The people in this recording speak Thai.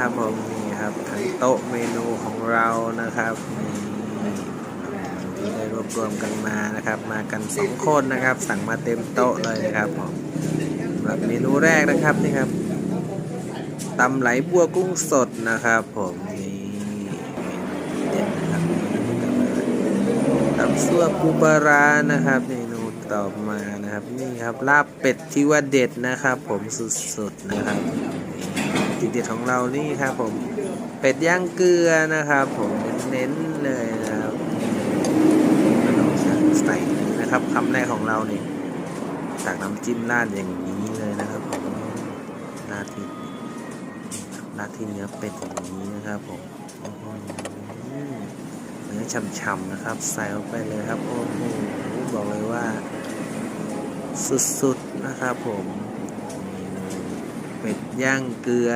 นะครับผมนี่ครับทั้งโต๊ะเมนูของเรานะครับนี่ได้รวบรวมกันมานะครับ มากันสองคนนะครับ สั่งมาเต็มโต๊ะเลยนะครับผมสำหรับเมนูแรกนะครับนี่ครับตำไหลบัวกุ้งสดนะครับผมนี่เมนูเด็ดนะครับตำซั่วปูปลาร้านะครับเมนูต่อมานะครับนี่ครับลาบเป็ดที่ว่าเด็ดนะครับ ผมสุดๆนะครับ เด็ดของเรานี่ครับผมเป็ดย่างเกลือนะครับ ผมเน้นเลยนะครับสไต้องใส่นะครับคำแรกของเราเนี่ยจากน้ำจิ้มราดอย่างนี้เลยนะครับผมราดที่ราดที่เนื้อเป็ดอย่างนี้นะครับผมเนื้อฉ่ำๆนะครับ ใส่ลงไปเลยครับโอ้โหบอกเลยว่า สุดๆนะครับผมเป็ดย่างเกลือ